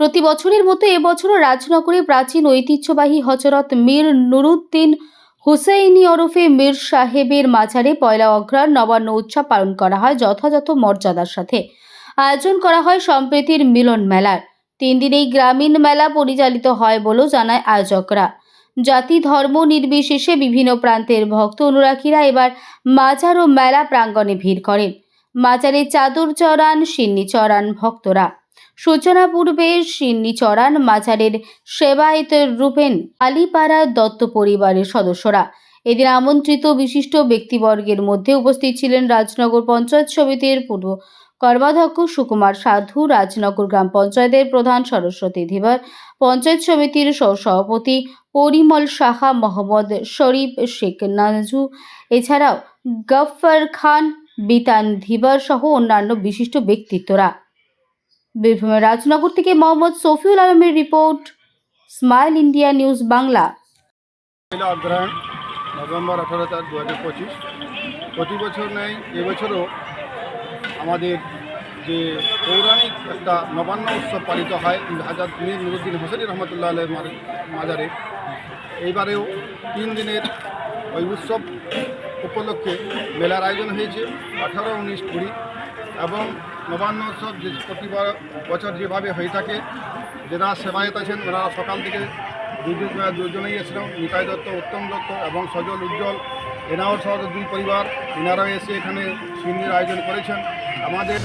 প্রতি বছরের মতো এবছরও রাজনগরে প্রাচীন ঐতিহ্যবাহী হজরত মীর নুরুদ্দিন হুসেইনি ওরফে মীর সাহেবের মাজারে পয়লা অগ্রহায়ণ নবান্ন উৎসব পালন করা হয় যথাযথ মর্যাদার সাথে। আয়োজন করা হয় সম্প্রীতির মিলন মেলার। তিন দিন এই গ্রামীণ মেলা পরিচালিত হয় বলেও জানায় আয়োজকরা। জাতি, ধর্ম নির্বিশেষে বিভিন্ন প্রান্তের ভক্ত অনুরাগীরা এবার মাজার ও মেলা প্রাঙ্গণে ভিড় করেন। মাজারে চাদর চড়ান, সিন্নি চড়ান ভক্তরা। সূচনা পূর্বে সিন্নি চড়ান মাজারের সেবায়ত রূপেন আলিপাড়া দত্ত পরিবারের সদস্যরা। এদিন আমন্ত্রিত বিশিষ্ট ব্যক্তিবর্গের মধ্যে উপস্থিত ছিলেন রাজনগর পঞ্চায়েত সমিতির পূর্ব কর্মাধ্যক্ষ সুকুমার সাধু, রাজনগর গ্রাম পঞ্চায়েতের প্রধান সরস্বতী ধীবর পঞ্চায়েত সমিতির সহসভাপতি পরিমল সাহা, মোহাম্মদ শরীফ শেখ নাজু, এছাড়াও গফফর খান, বিতান ধীবর সহ অন্যান্য বিশিষ্ট ব্যক্তিত্বরা। বীরভূমের রাজনগর থেকে মোহাম্মদ সফিউল আলমের report, smile India news Bangla. অগ্রহায়ণ নভেম্বর আঠারো চার দু হাজার পঁচিশ। প্রতি বছর নেই এবছরও আমাদের যে পৌরাণিক একটা নবান্ন উৎসব পালিত হয়, হাজার মীর নুরুদ্দিন হোসেন রহমতুল্লাহ মার- মাজারে। এইবারেও তিন দিনের ওই উৎসব উপলক্ষে মেলার আয়োজন হয়েছে, আঠারো, উনিশ, কুড়ি। এবং নবান্ন উৎসব যে প্রতিবার বছর যেভাবে হয়ে থাকে, যারা সেবায়ত আছেন ওনারা সকাল থেকে দুজন দুজনেই এসেছিলাম, নিতাই দত্ত, উত্তম দত্ত এবং সজল উজ্জ্বল। এনাও সহ দুই পরিবার, এনারাও এসে এখানে সিন্নির আয়োজন করেছেন। আমাদের